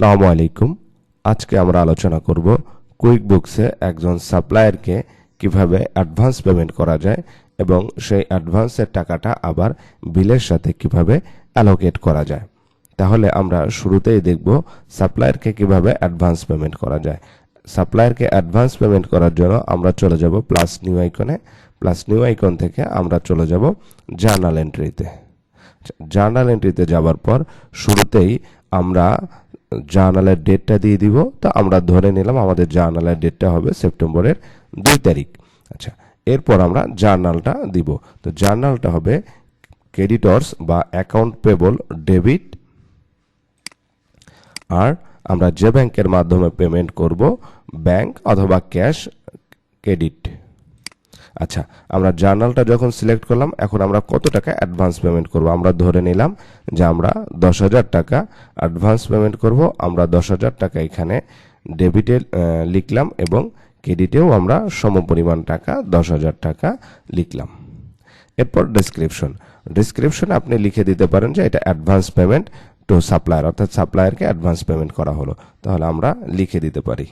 আসসালামু আলাইকুম। আজকে আমরা আলোচনা করব কুইক বুকসে একজন সাপ্লায়ারকে কীভাবে অ্যাডভান্স পেমেন্ট করা যায় এবং সেই অ্যাডভান্সের টাকাটা আবার বিলের সাথে কীভাবে অ্যালোকেট করা যায়। তাহলে আমরা শুরুতেই দেখব সাপ্লায়ারকে কীভাবে অ্যাডভান্স পেমেন্ট করা যায়। সাপ্লায়ারকে অ্যাডভান্স পেমেন্ট করার জন্য আমরা চলে যাব প্লাস নিউ আইকনে প্লাস নিউ আইকন থেকে আমরা চলে যাব জার্নাল এন্ট্রিতে জার্নাল এন্ট্রিতে যাওয়ার পর শুরুতেই আমরা জার্নালের ডেটটা দিয়ে দিব। তো আমরা ধরে নিলাম আমাদের জার্নালের ডেটটা হবে সেপ্টেম্বরের দুই তারিখ। আচ্ছা এরপর আমরা জার্নালটা দিব। তো জার্নালটা হবে ক্রেডিটর্স বা অ্যাকাউন্ট পেবল ডেবিট। আর আমরা যে ব্যাংকের মাধ্যমে পেমেন্ট করব, ব্যাংক অথবা ক্যাশ ক্রেডিট। আচ্ছা আমরা জার্নালটা যখন সিলেক্ট করলাম, এখন আমরা কত টাকা অ্যাডভান্স পেমেন্ট করব? আমরা ধরে নিলাম যে আমরা দশ হাজার টাকা অ্যাডভান্স পেমেন্ট করব। আমরা দশ হাজার টাকা এখানে ডেবিটে লিখলাম এবং ক্রেডিটেও আমরা সমপরিমাণ টাকা দশ হাজার টাকা লিখলাম। এরপর ডেসক্রিপশন ডিসক্রিপশনে আপনি লিখে দিতে পারেন যে এটা অ্যাডভান্স পেমেন্ট টু সাপ্লায়ার অর্থাৎ সাপ্লায়ারকে অ্যাডভান্স পেমেন্ট করা হলো। তাহলে আমরা লিখে দিতে পারি।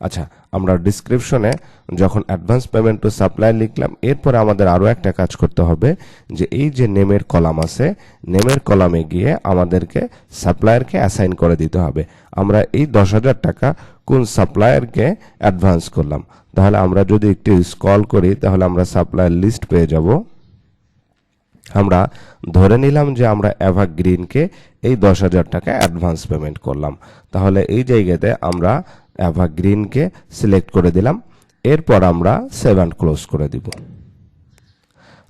আচ্ছা আমরা ডিসক্রিপশনে যখন অ্যাডভান্স পেমেন্ট টু সাপ্লাই লিখলাম, এরপরে আমাদের আরও একটা কাজ করতে হবে যে এই যে নেমের কলাম আছে নেমের কলামে গিয়ে আমাদেরকে সাপ্লায়ারকে অ্যাসাইন করে দিতে হবে। আমরা এই দশ হাজার টাকা কোন সাপ্লায়ারকে অ্যাডভান্স করলাম। তাহলে আমরা যদি একটু স্কল করি, তাহলে আমরা সাপ্লায়ার লিস্ট পেয়ে যাব। আমরা ধরে নিলাম যে আমরা গ্রিনকে এই দশ হাজার টাকা অ্যাডভান্স পেমেন্ট করলাম। তাহলে এই জায়গাতে আমরা গ্রিনকে সিলেক্ট করে দিলাম। এরপর আমরা সেভ ক্লোজ করে দিব।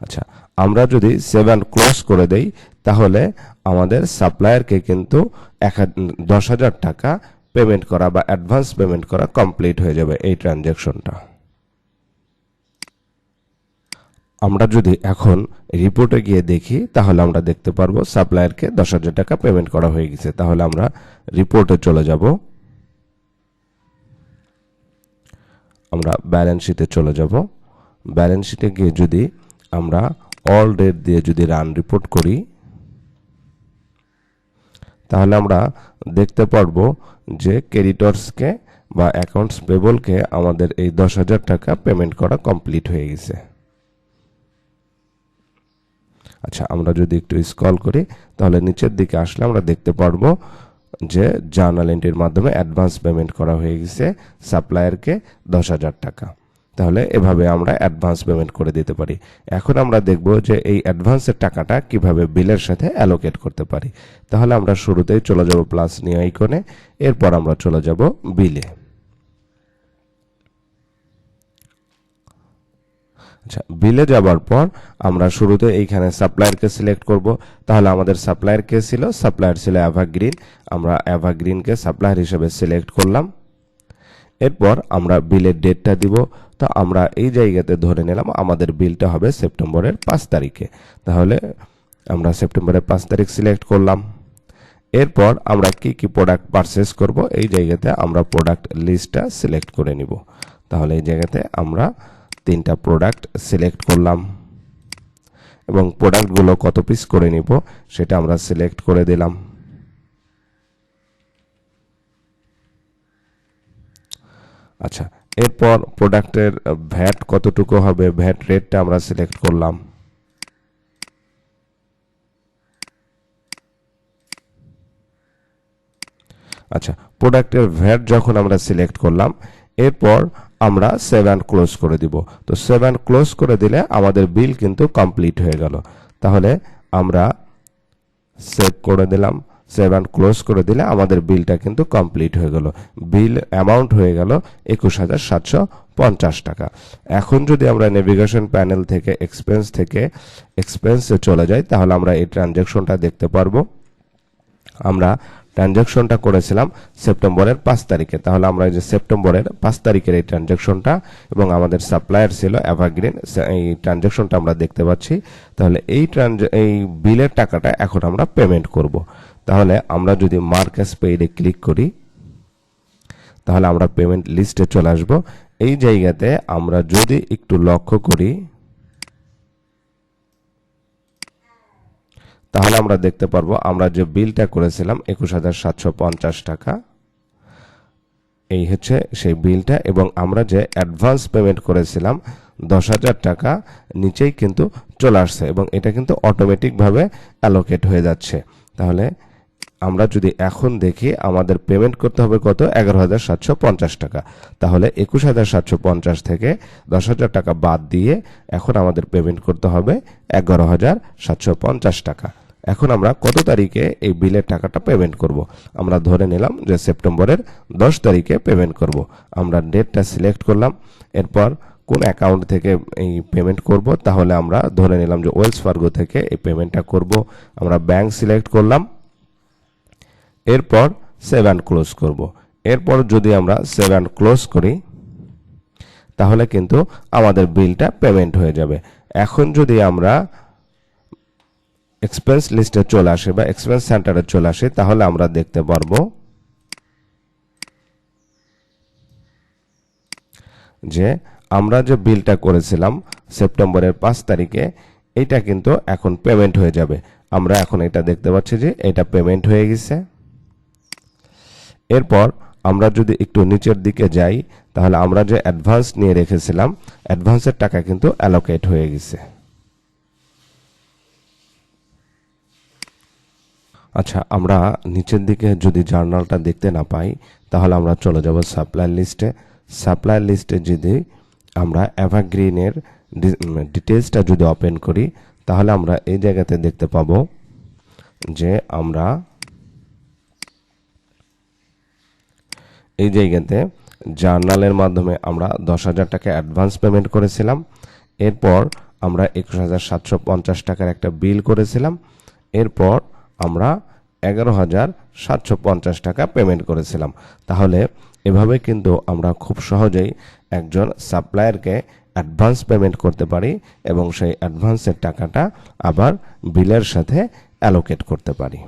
আচ্ছা আমরা যদি সেভ ক্লোজ করে দেই, তাহলে আমাদের সাপ্লায়ারকে কিন্তু এক দশ হাজার টাকা পেমেন্ট করা বা অ্যাডভান্স পেমেন্ট করা কমপ্লিট হয়ে যাবে এই ট্রানজ্যাকশনটা আমরা যদি এখন রিপোর্টে গিয়ে দেখি, তাহলে আমরা দেখতে পারব সাপ্লায়ারকে দশ হাজার টাকা পেমেন্ট করা হয়ে গেছে। তাহলে আমরা রিপোর্টে চলে যাব। আমরা ব্যালেন্স শিটে চলে যাব। ব্যালেন্স শিটে গিয়ে যদি আমরা অল ডেট দিয়ে যদি রান রিপোর্ট করি, তাহলে আমরা দেখতে পারব যে ক্রেডিটর্সকে বা অ্যাকাউন্টস পেবলকে আমাদের এই দশ হাজার টাকা পেমেন্ট করা কমপ্লিট হয়ে গেছে। আচ্ছা আমরা যদি একটু স্ক্রল করি, তাহলে নিচের দিকে আসলে আমরা দেখতে পারব যে জার্নাল এন্ট্রির মাধ্যমে অ্যাডভান্স পেমেন্ট করা হয়ে গেছে সাপ্লায়ারকে দশ হাজার টাকা। তাহলে এভাবে আমরা অ্যাডভান্স পেমেন্ট করে দিতে পারি। এখন আমরা দেখব যে এই অ্যাডভান্সের টাকাটা কীভাবে বিলের সাথে অ্যালোকেট করতে পারি। তাহলে আমরা শুরুতেই চলে যাব প্লাস নিয়ে আইকনে এরপর আমরা চলে যাব বিলে আচ্ছা বিলে যাবার পর আমরা শুরুতে এইখানে সাপ্লায়ারকে সিলেক্ট করব। তাহলে আমাদের সাপ্লায়ার কে ছিল? সাপ্লায়ার ছিল অ্যাভাগ্রিন আমরা অ্যাভাগ্রিনকে সাপ্লায়ার হিসেবে সিলেক্ট করলাম। এরপর আমরা বিলের ডেটটা দিব। তো আমরা এই জায়গাতে ধরে নিলাম, আমাদের বিলটা হবে সেপ্টেম্বরের পাঁচ তারিখে। তাহলে আমরা সেপ্টেম্বরের পাঁচ তারিখ সিলেক্ট করলাম। এরপর আমরা কি কি প্রোডাক্ট পারচেস করব? এই জায়গাতে আমরা প্রোডাক্ট লিস্টটা সিলেক্ট করে নিব। তাহলে এই জায়গাতে আমরা তিনটা প্রোডাক্ট সিলেক্ট করলাম। এবং প্রোডাক্টগুলো কত পিস করে নিব সেটা আমরা সিলেক্ট করে দিলাম। আচ্ছা এরপর প্রোডাক্টের ভ্যাট কতটুকু হবে? ভ্যাট রেটটা আমরা সিলেক্ট করলাম। আচ্ছা প্রোডাক্টের ভ্যাট যখন আমরা সিলেক্ট করলাম, এরপর আমরা সেভ অ্যান্ড ক্লোজ করে দিব। তো সেভ অ্যান্ড ক্লোজ করে দিলে আমাদের বিল কিন্তু কমপ্লিট হয়ে গেল। তাহলে আমরা সেভ করে দিলাম। সেভ অ্যান্ড ক্লোজ করে দিলে আমাদের বিলটা কিন্তু কমপ্লিট হয়ে গেল। বিল অ্যামাউন্ট হয়ে গেল একুশ হাজার সাতশো পঞ্চাশ টাকা। এখন যদি আমরা নেভিগেশন প্যানেল থেকে এক্সপেন্স থেকে এক্সপেন্সে চলে যাই, তাহলে আমরা এই ট্রানজ্যাকশনটা দেখতে পারব। আমরা ট্রানজ্যাকশনটা করেছিলাম সেপ্টেম্বরের পাঁচ তারিখে। তাহলে আমরা এই যে সেপ্টেম্বরের পাঁচ তারিখের এই ট্রানজ্যাকশনটা এবং আমাদের সাপ্লায়ার ছিল এভারগ্রিন এই ট্রানজ্যাকশনটা আমরা দেখতে পাচ্ছি। তাহলে এই ট্রানজ এই বিলের টাকাটা এখন আমরা পেমেন্ট করব। তাহলে আমরা যদি মার্কেস পেইডে ক্লিক করি, তাহলে আমরা পেমেন্ট লিস্টে চলে আসব। এই জায়গাতে আমরা যদি একটু লক্ষ্য করি তাহলে আমরা দেখতে পারব, আমরা যে বিলটা করেছিলাম একুশ হাজার সাতশো পঞ্চাশ টাকা, এই হচ্ছে সেই বিলটা, এবং আমরা যে অ্যাডভান্স পেমেন্ট করেছিলাম দশ হাজার টাকা, নিচেই কিন্তু চলে আসছে, এবং এটা কিন্তু অটোমেটিকভাবে অ্যালোকেট হয়ে যাচ্ছে। তাহলে আমরা যদি এখন দেখি, আমাদের পেমেন্ট করতে হবে কত? এগারো হাজার সাতশো পঞ্চাশ টাকা। তাহলে একুশ হাজার সাতশো পঞ্চাশ থেকে দশ হাজার টাকা বাদ দিয়ে এখন আমাদের পেমেন্ট করতে হবে এগারো হাজার সাতশো পঞ্চাশ টাকা। এখন আমরা কত তারিখে এই বিলের টাকাটা পেমেন্ট করব? আমরা ধরে নিলাম যে সেপ্টেম্বরের দশ তারিখে পেমেন্ট করব। আমরা ডেটটা সিলেক্ট করলাম, এরপর কোন অ্যাকাউন্ট থেকে এই পেমেন্ট করব? তাহলে আমরা ধরে নিলাম যে ওয়েলস ফার্গো থেকে এই পেমেন্টটা করব। আমরা ব্যাংক সিলেক্ট করলাম এরপর সেভ অ্যান্ড ক্লোজ করব। এরপর যদি আমরা সেভ অ্যান্ড ক্লোজ করি, তাহলে কিন্তু আমাদের বিলটা পেমেন্ট হয়ে যাবে। এখন যদি আমরা এক্সপেন্স লিস্টে চলে আসে বা এক্সপেন্স সেন্টারে চলে আসে, তাহলে আমরা দেখতে পারব যে আমরা যে বিলটা করেছিলাম সেপ্টেম্বরের পাঁচ তারিখে এটা কিন্তু এখন পেমেন্ট হয়ে যাবে। আমরা এখন এটা দেখতে পাচ্ছি যে এটা পেমেন্ট হয়ে গেছে। এরপর আমরা যদি একটু নিচের দিকে যাই, তাহলে আমরা যে অ্যাডভান্স নিয়ে রেখেছিলাম অ্যাডভান্সের টাকা কিন্তু অ্যালোকেট হয়ে গেছে। আচ্ছা আমরা নিচের দিকে যদি জার্নালটা দেখতে না পাই, তাহলে আমরা চলে যাব সাপ্লাই লিস্টে সাপ্লাই লিস্টে যদি আমরা এভারগ্রিনের ডিটেলসটা যদি ওপেন করি, তাহলে আমরা এই জায়গাতে দেখতে পাবো যে আমরা এই জায়গাতে জার্নালের মাধ্যমে আমরা দশ হাজার টাকা অ্যাডভান্স পেমেন্ট করেছিলাম। এরপর আমরা একুশ হাজার সাতশো পঞ্চাশ টাকার একটা বিল করেছিলাম। এরপর আমরা এগারো হাজার সাতশো পঞ্চাশ টাকা পেমেন্ট করেছিলাম। তাহলে এভাবে কিন্তু আমরা খুব সহজেই একজন সাপ্লায়ারকে অ্যাডভান্স পেমেন্ট করতে পারি এবং সেই অ্যাডভান্সের টাকাটা আবার বিলের সাথে অ্যালোকেট করতে পারি।